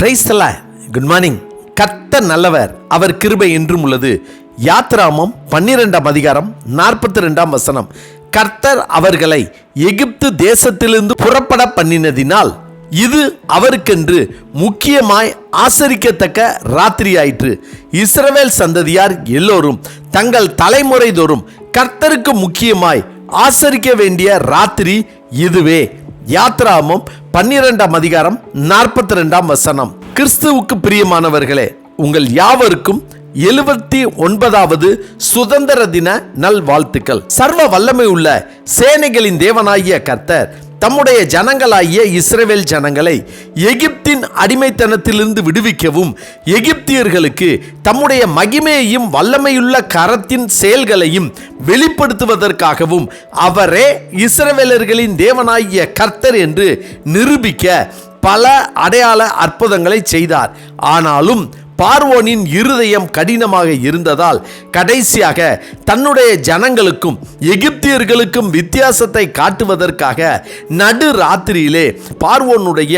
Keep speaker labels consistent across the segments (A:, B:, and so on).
A: பிரைஸ்தல good morning கர்த்தர் நல்லவர். அவர் கிருபை என்றும் உள்ளது. யாத்ராமம் பன்னிரெண்டாம் அதிகாரம் நாற்பத்தி ரெண்டாம் வசனம். கர்த்தர் அவர்களை எகிப்து தேசத்திலிருந்து புறப்பட பண்ணினதினால் இது அவருக்கென்று முக்கியமாய் ஆசரிக்கத்தக்க ராத்திரியாயிற்று. இஸ்ரவேல் சந்ததியார் எல்லோரும் தங்கள் தலைமுறை தோறும் கர்த்தருக்கு முக்கியமாய் ஆசரிக்க வேண்டிய ராத்திரி இதுவே. யாத்ராமம் பன்னிரெண்டாம் அதிகாரம் நாற்பத்தி ரெண்டாம் வசனம். கிறிஸ்துவுக்கு பிரியமானவர்களே உங்கள் யாவருக்கும் எழுபத்தி ஒன்பதாவது சுதந்திர தின நல்வாழ்த்துக்கள். சர்வ வல்லமை உள்ள சேனைகளின் தேவனாகிய கர்த்தர் தம்முடைய ஜனங்களாகிய இஸ்ரேவேல் ஜனங்களை எகிப்தின் அடிமைத்தனத்திலிருந்து விடுவிக்கவும் எகிப்தியர்களுக்கு தம்முடைய மகிமையையும் வல்லமையுள்ள கரத்தின் செயல்களையும் வெளிப்படுத்துவதற்காகவும் அவரே இஸ்ரவேலர்களின் தேவனாகிய கர்த்தர் என்று நிரூபிக்க பல அடையாள அற்புதங்களை செய்தார். ஆனாலும் பார்வோனின் இருதயம் கடினமாக இருந்ததால் கடைசியாக தன்னுடைய ஜனங்களுக்கும் எகிப்தியர்களுக்கும் வித்தியாசத்தை காட்டுவதற்காக நடு ராத்திரியிலே பார்வோனுடைய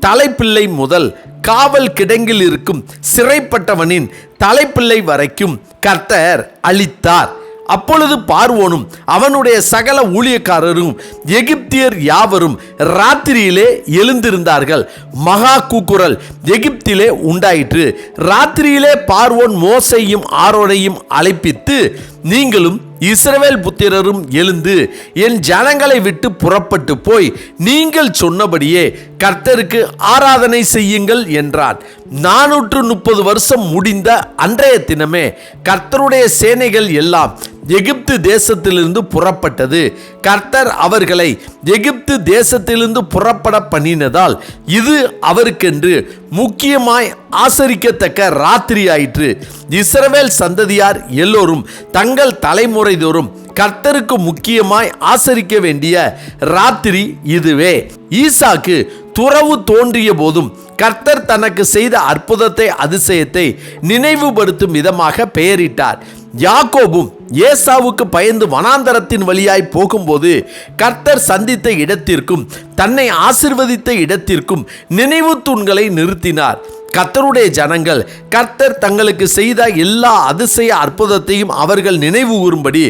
A: தலைப்பிள்ளை முதல் காவல் கிடங்கில் இருக்கும் சிறைப்பட்டவனின் தலைப்பிள்ளை வரைக்கும் கர்த்தர் அளித்தார் அப்பொழுது பார்வோனும் அவனுடைய சகல ஊழியக்காரரும் எகிப்தியர் யாவரும் ராத்திரியிலே எழுந்திருந்தார்கள். மகா கூக்குரல் எகிப்திலே உண்டாயிற்று. ராத்திரியிலே பார்வோன் மோசையும் ஆரோனையும் அழைப்பித்து நீங்களும் இஸ்ரவேல் புத்திரரும் எழுந்து என் ஜனங்களை விட்டு புறப்பட்டு போய் நீங்கள் சொன்னபடியே கர்த்தருக்கு ஆராதனை செய்யுங்கள் என்றான். நானூற்று முப்பது வருஷம் முடிந்த அன்றைய தினமே கர்த்தருடைய சேனைகள் எல்லாம் எகிப்து தேசத்திலிருந்து புறப்பட்டது. கர்த்தர் அவர்களை எகிப்து தேசத்திலிருந்து புறப்பட பண்ணினதால் இது அவருக்கென்று முக்கியமாய் ஆசரிக்கத்தக்க ராத்திரி ஆயிற்று இஸ்ரவேல் சந்ததியார் எல்லோரும் தங்கள் தலைமுறை தோறும் கர்த்தருக்கு முக்கியமாய் ஆசரிக்க வேண்டிய ராத்திரி இதுவே. ஈசாக்கு துறவு தோன்றிய போதும் கர்த்தர் தனக்கு செய்த அற்புதத்தை அதிசயத்தை நினைவுபடுத்தும் விதமாக பெயரிட்டார். யாக்கோபும் ஏசாவுக்கு பயந்து வனாந்தரத்தின் வழியாய் போகும்போது கர்த்தர் சந்தித்த இடத்திற்கும் தன்னை ஆசிர்வதித்த இடத்திற்கும் நினைவு தூண்களை நிறுத்தினார். கர்த்தருடைய ஜனங்கள் கர்த்தர் தங்களுக்கு செய்த எல்லா அதிசய அற்புதத்தையும் அவர்கள் நினைவு கூறும்படி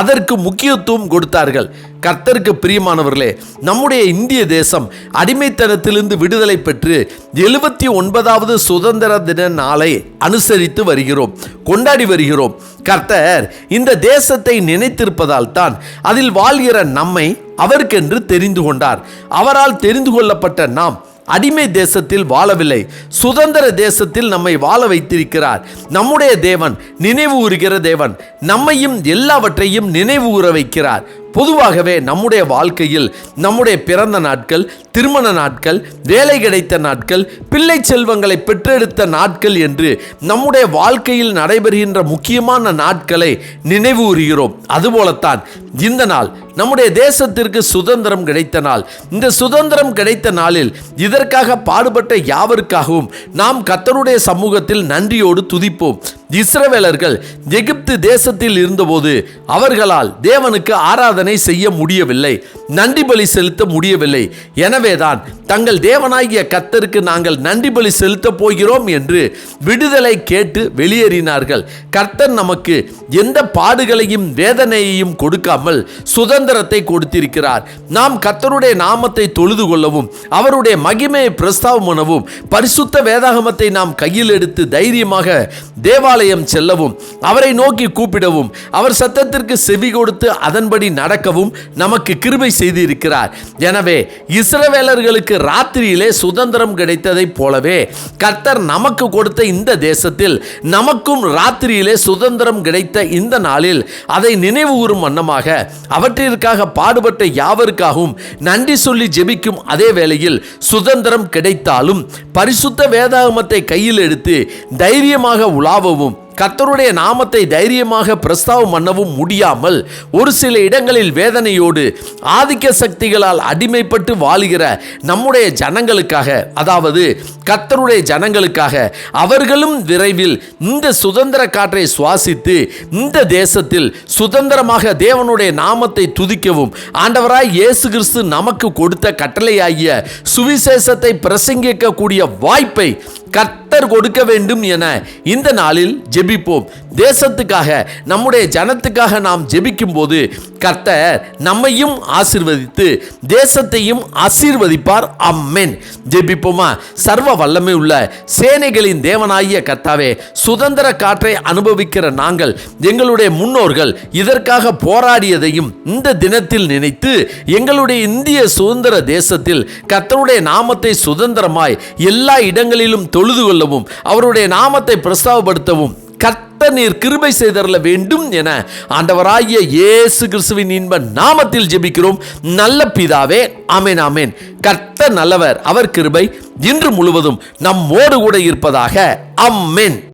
A: அதற்கு முக்கியத்துவம் கொடுத்தார்கள். கர்த்தருக்கு பிரியமானவர்களே நம்முடைய இந்திய தேசம் அடிமைத்தனத்திலிருந்து விடுதலை பெற்று எழுபத்தி ஒன்பதாவது சுதந்திர தின நாளை அனுசரித்து வருகிறோம் கொண்டாடி வருகிறோம். கர்த்தர் இந்த தேசத்தை நினைத்திருப்பதால் தான் அதில் வாழ்கிற நம்மை அவருக்கென்று தெரிந்து கொண்டார். அவரால் தெரிந்து கொள்ளப்பட்ட நாம் அடிமை தேசத்தில் வாழவில்லை. சுதந்திர தேசத்தில் நம்மை வாழ வைத்திருக்கிறார். நம்முடைய தேவன் நினைவு கூறுகிற தேவன். நம்மையும் எல்லாவற்றையும் நினைவு கூற வைக்கிறார். பொதுவாகவே நம்முடைய வாழ்க்கையில் நம்முடைய பிறந்த நாட்கள் திருமண நாட்கள் வேலை கிடைத்த நாட்கள் பிள்ளை செல்வங்களை பெற்றெடுத்த நாட்கள் என்று நம்முடைய வாழ்க்கையில் நடைபெறுகின்ற முக்கியமான நாட்களை நினைவு கூறுகிறோம் அதுபோலத்தான் இந்த நாள் நம்முடைய தேசத்திற்கு சுதந்திரம் கிடைத்த நாள். இந்த சுதந்திரம் கிடைத்த நாளில் இதற்காக பாடுபட்ட யாவருக்காகவும் நாம் கத்தருடைய சமூகத்தில் நன்றியோடு துதிப்போம். இஸ்ரவேலர்கள் எகிப்து தேசத்தில் இருந்தபோது அவர்களால் தேவனுக்கு ஆராதனை செய்ய முடியவில்லை நன்றி பலி செலுத்த முடியவில்லை. எனவேதான் தங்கள் தேவனாகிய கத்தருக்கு நாங்கள் நன்றி பலி செலுத்தப் போகிறோம் என்று விடுதலை கேட்டு வெளியேறினார்கள். கர்த்தர் நமக்கு எந்த பாடுகளையும் வேதனையையும் கொடுக்காமல் சுதந்திரத்தை கொடுத்திருக்கிறார். நாம் கர்த்தருடைய நாமத்தை தொழுது கொள்ளவும் அவருடைய மகிமையை பிரஸ்தாபம் பண்ணவும் பரிசுத்த வேதாகமத்தை நாம் கையில் எடுத்து தைரியமாக தேவாலயம் செல்லவும் அவரை நோக்கி கூப்பிடவும் அவர் சத்தத்திற்கு செவி கொடுத்து அதன்படி நடக்கவும் நமக்கு கிருபை செய்திருக்கிறார். எனவே இஸ்ரவேலர்களுக்கு ராத்திரியிலே சுதந்திரம் கிடைத்ததைப் போலவே கர்த்தர் நமக்கு கொடுத்த இந்த தேசத்தில் நமக்கும் ராத்திரியிலே சுதந்திரம் கிடைத்த இந்த நாளில் அதை நினைவு கூறும் வண்ணமாக அவற்றிற்காக பாடுபட்ட யாவருக்காகவும் நன்றி சொல்லி ஜெபிக்கும் அதே வேளையில் சுதந்திரம் கிடைத்தாலும் பரிசுத்த வேதாகமத்தை கையில் எடுத்து தைரியமாக உலாவவும் கர்த்தருடைய நாமத்தை தைரியமாக பிரஸ்தாவம் பண்ணவும் முடியாமல் ஒரு சில இடங்களில் வேதனையோடு ஆதிக்க சக்திகளால் அடிமைப்பட்டு வாழுகிற நம்முடைய ஜனங்களுக்காக அதாவது கர்த்தருடைய ஜனங்களுக்காக அவர்களும் விரைவில் இந்த சுதந்திர காற்றை சுவாசித்து இந்த தேசத்தில் சுதந்திரமாக தேவனுடைய நாமத்தை துதிக்கவும். ஆண்டவராய் இயேசு கிறிஸ்து நமக்கு கொடுத்த கட்டளையாகிய சுவிசேஷத்தை பிரசங்கிக்கக்கூடிய வாய்ப்பை கர்த்தர் கொடுக்க வேண்டும் என இந்த நாளில் ஜெபிப்போம். தேசத்துக்காக நம்முடைய ஜனத்துக்காக நாம் ஜெபிக்கும் போது கர்த்தர் நம்மையும் ஆசிர்வதித்து தேசத்தையும் ஆசீர்வதிப்பார். அம்மேன் ஜெபிப்போமா? சர்வ வல்லமை உள்ள சேனைகளின் தேவனாகிய கர்த்தாவே சுதந்திர காற்றை அனுபவிக்கிற நாங்கள் எங்களுடைய முன்னோர்கள் இதற்காக போராடியதையும் இந்த தினத்தில் நினைத்து எங்களுடைய இந்திய சுதந்திர தேசத்தில் கர்த்தருடைய நாமத்தை சுதந்திரமாய் எல்லா இடங்களிலும் தொழுது கொள்ளவும் அவருடைய நாமத்தை பிரஸ்தாவப்படுத்தவும் கர்த்தர் நீர் கிருபை செய்தரல வேண்டும் என ஆண்டவராகிய இயேசு கிறிஸ்துவின் இன்ப நாமத்தில் ஜெபிக்கிறோம். நல்ல பிதாவே ஆமேன் ஆமேன். கர்த்த நல்லவர் அவர் கிருபை இன்று முழுவதும் நம்மோடு கூட இருப்பதாக அம்மேன்